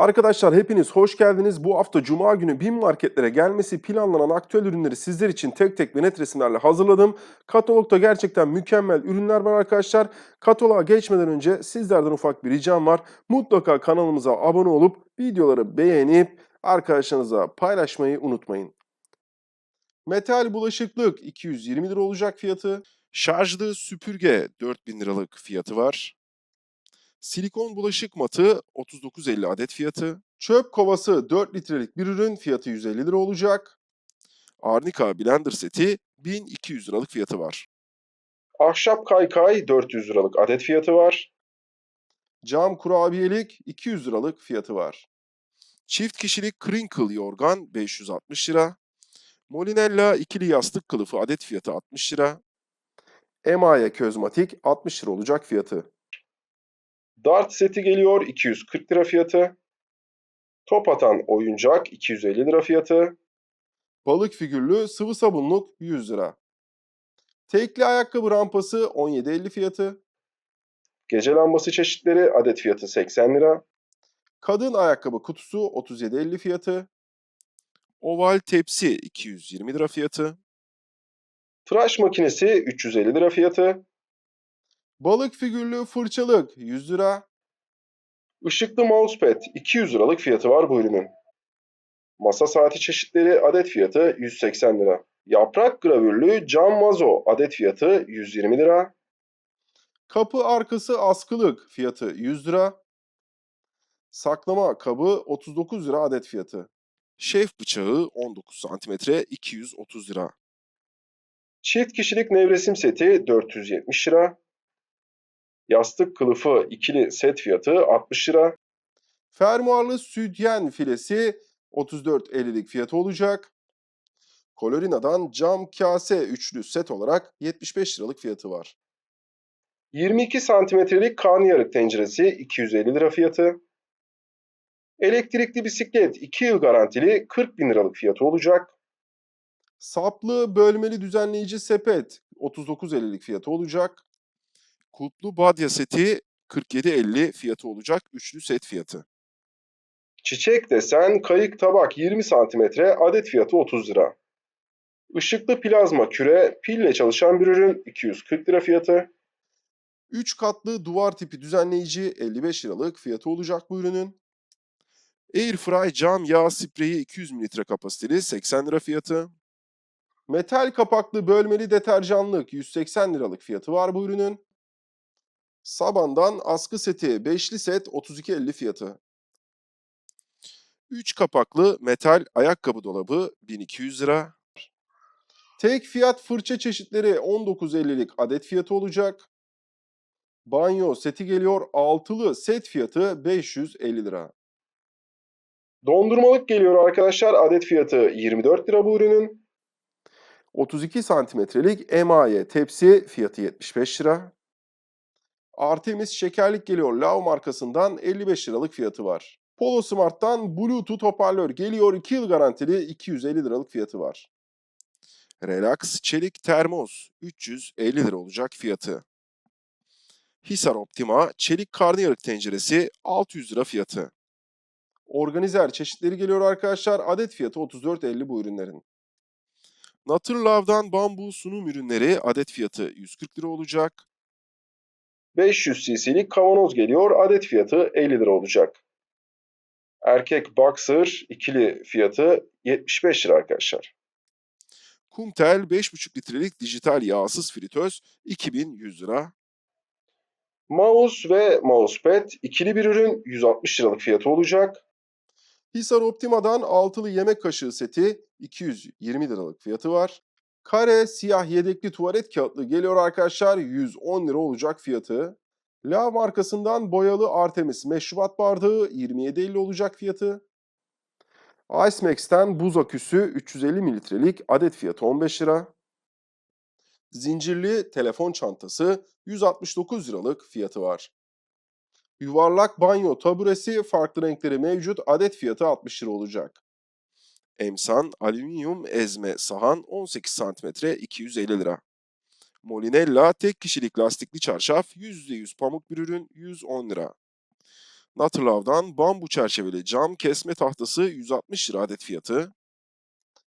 Arkadaşlar hepiniz hoş geldiniz. Bu hafta Cuma günü BİM marketlere gelmesi planlanan aktüel ürünleri sizler için tek tek ve net resimlerle hazırladım. Katalogda gerçekten mükemmel ürünler var arkadaşlar. Kataloğa geçmeden önce sizlerden ufak bir ricam var. Mutlaka kanalımıza abone olup videoları beğenip arkadaşlarınıza paylaşmayı unutmayın. Metal bulaşıklık 220 lira olacak fiyatı. Şarjlı süpürge 4000 liralık fiyatı var. Silikon bulaşık matı 39.50 adet fiyatı. Çöp kovası 4 litrelik bir ürün fiyatı 150 lira olacak. Arnica blender seti 1200 liralık fiyatı var. Ahşap kaykay 400 liralık adet fiyatı var. Cam kurabiyelik 200 liralık fiyatı var. Çift kişilik crinkle yorgan 560 lira. Molinella ikili yastık kılıfı adet fiyatı 60 lira. Emaye közmatik 60 lira olacak fiyatı. Dart seti geliyor 240 lira fiyatı. Top atan oyuncak 250 lira fiyatı. Balık figürlü sıvı sabunluk 100 lira. Tekli ayakkabı rampası 17.50 fiyatı. Gece lambası çeşitleri adet fiyatı 80 lira. Kadın ayakkabı kutusu 37.50 fiyatı. Oval tepsi 220 lira fiyatı. Tıraş makinesi 350 lira fiyatı. Balık figürlü fırçalık 100 lira. Işıklı mousepad 200 liralık fiyatı var bu ürünün. Masa saati çeşitleri adet fiyatı 180 lira. Yaprak gravürlü cam vazo adet fiyatı 120 lira. Kapı arkası askılık fiyatı 100 lira. Saklama kabı 39 lira adet fiyatı. Şef bıçağı 19 cm 230 lira. Çift kişilik nevresim seti 470 lira. Yastık kılıfı ikili set fiyatı 60 lira. Fermuarlı sütyen filesi 34.50'lik fiyatı olacak. Colorina'dan cam kase üçlü set olarak 75 liralık fiyatı var. 22 santimetrelik karnıyarık tenceresi 250 lira fiyatı. Elektrikli bisiklet 2 yıl garantili 40 bin liralık fiyatı olacak. Saplı bölmeli düzenleyici sepet 39.50'lik fiyatı olacak. Kulplu badya seti 47.50 fiyatı olacak. Üçlü set fiyatı. Çiçek desen kayık tabak 20 santimetre adet fiyatı 30 lira. Işıklı plazma küre pille çalışan bir ürün 240 lira fiyatı. 3 katlı duvar tipi düzenleyici 55 liralık fiyatı olacak bu ürünün. Airfry cam yağ spreyi 200 mililitre kapasiteli 80 lira fiyatı. Metal kapaklı bölmeli deterjanlık 180 liralık fiyatı var bu ürünün. Saban'dan askı seti 5'li set 32.50 fiyatı. 3 kapaklı metal ayakkabı dolabı 1200 lira. Tek fiyat fırça çeşitleri 19.50'lik adet fiyatı olacak. Banyo seti geliyor altılı set fiyatı 550 lira. Dondurmalık geliyor arkadaşlar adet fiyatı 24 lira bu ürünün. 32 santimetrelik emaye tepsi fiyatı 75 lira. Artemis şekerlik geliyor Lav markasından 55 liralık fiyatı var. Polo Smart'tan Bluetooth hoparlör geliyor 2 yıl garantili 250 liralık fiyatı var. Relax çelik termos 350 lira olacak fiyatı. Hisar Optima çelik karnıyarık tenceresi 600 lira fiyatı. Organizer çeşitleri geliyor arkadaşlar. Adet fiyatı 34.50 bu ürünlerin. Naturlove'dan bambu sunum ürünleri adet fiyatı 140 lira olacak. 500 cc'lik kavanoz geliyor. Adet fiyatı 50 lira olacak. Erkek boxer ikili fiyatı 75 lira arkadaşlar. Kumtel 5,5 litrelik dijital yağsız fritöz 2100 lira. Mouse ve mousepad ikili bir ürün 160 liralık fiyatı olacak. Hisar Optima'dan altılı yemek kaşığı seti 220 liralık fiyatı var. Kare siyah yedekli tuvalet kağıtlı geliyor arkadaşlar 110 lira olacak fiyatı. La markasından boyalı Artemis meşrubat bardağı 27.50 olacak fiyatı. Ice Max'ten buz aküsü 350 mililitrelik adet fiyatı 15 lira. Zincirli telefon çantası 169 liralık fiyatı var. Yuvarlak banyo taburesi farklı renkleri mevcut adet fiyatı 60 lira olacak. Emsan alüminyum ezme sahan 18 cm 250 lira. Molinella tek kişilik lastikli çarşaf %100 pamuk bir ürün 110 lira. Natırlav'dan bambu çerçeveli cam kesme tahtası 160 lira adet fiyatı.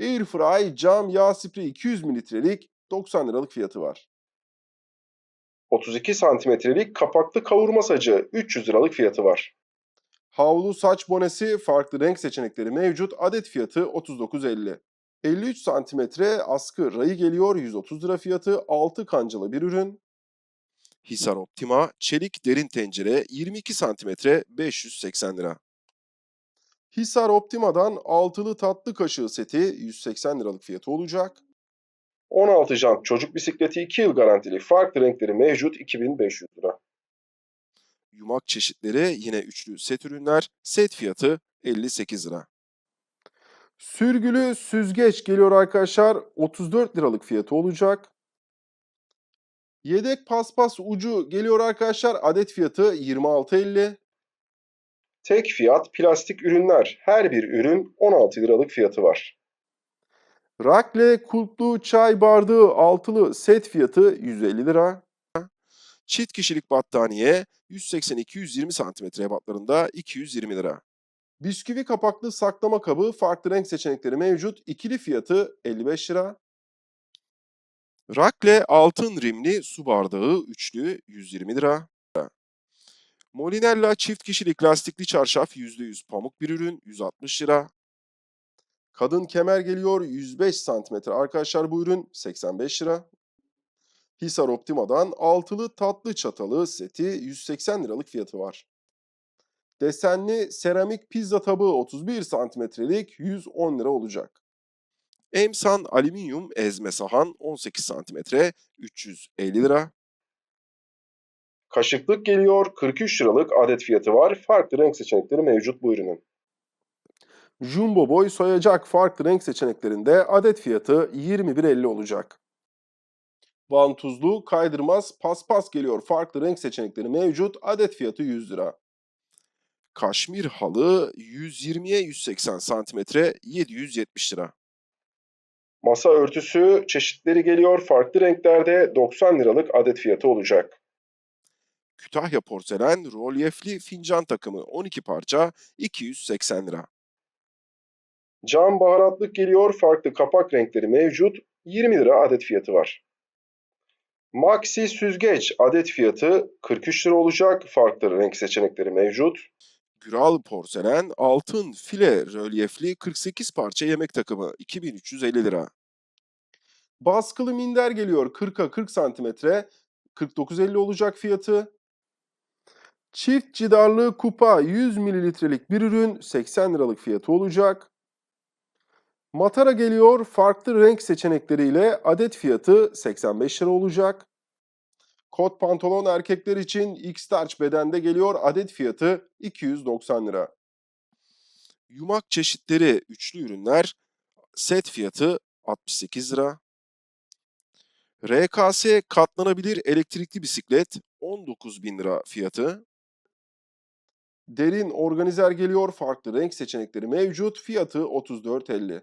Airfry cam yağ spreyi 200 mililitrelik 90 liralık fiyatı var. 32 santimetrelik kapaklı kavurma sacı 300 liralık fiyatı var. Havlu saç bonesi farklı renk seçenekleri mevcut. Adet fiyatı 39.50. 53 santimetre askı rayı geliyor 130 lira fiyatı 6 kancalı bir ürün. Hisar Optima çelik derin tencere 22 santimetre 580 lira. Hisar Optima'dan altılı tatlı kaşığı seti 180 liralık fiyatı olacak. 16 jant çocuk bisikleti 2 yıl garantili farklı renkleri mevcut 2500 lira. Yumak çeşitleri yine üçlü set ürünler. Set fiyatı 58 lira. Sürgülü süzgeç geliyor arkadaşlar. 34 liralık fiyatı olacak. Yedek paspas ucu geliyor arkadaşlar. Adet fiyatı 26.50. Tek fiyat plastik ürünler. Her bir ürün 16 liralık fiyatı var. Rakle kulplu çay bardağı altılı set fiyatı 150 lira. Çift kişilik battaniye 180-220 cm ebatlarında 220 lira. Bisküvi kapaklı saklama kabı farklı renk seçenekleri mevcut. İkili fiyatı 55 lira. Rakle altın rimli su bardağı üçlü 120 lira. Molinella çift kişilik lastikli çarşaf %100 pamuk bir ürün 160 lira. Kadın kemer geliyor 105 santimetre. Arkadaşlar bu ürün 85 lira. Hisar Optima'dan altılı tatlı çatalı seti 180 liralık fiyatı var. Desenli seramik pizza tabağı 31 santimetrelik 110 lira olacak. Emsan alüminyum ezme sahan 18 santimetre 350 lira. Kaşıklık geliyor 43 liralık adet fiyatı var. Farklı renk seçenekleri mevcut bu ürünün. Jumbo boy soyacak farklı renk seçeneklerinde adet fiyatı 21.50 olacak. Vantuzlu kaydırmaz paspas geliyor farklı renk seçenekleri mevcut adet fiyatı 100 lira. Kaşmir halı 120'ye 180 santimetre 770 lira. Masa örtüsü çeşitleri geliyor farklı renklerde 90 liralık adet fiyatı olacak. Kütahya porselen rolyefli fincan takımı 12 parça 280 lira. Cam baharatlık geliyor farklı kapak renkleri mevcut 20 lira adet fiyatı var. Maxi süzgeç adet fiyatı 43 lira olacak. Farklı renk seçenekleri mevcut. Güral porselen altın file rölyefli 48 parça yemek takımı 2350 lira. Baskılı minder geliyor 40'a 40 santimetre 49.50 olacak fiyatı. Çift cidarlı kupa 100 mililitrelik bir ürün 80 liralık fiyatı olacak. Matara geliyor farklı renk seçenekleriyle adet fiyatı 85 lira olacak. Kot pantolon erkekler için X-Starch bedende geliyor adet fiyatı 290 lira. Yumak çeşitleri üçlü ürünler set fiyatı 68 lira. RKS katlanabilir elektrikli bisiklet 19 bin lira fiyatı. Derin organizer geliyor farklı renk seçenekleri mevcut fiyatı 34.50.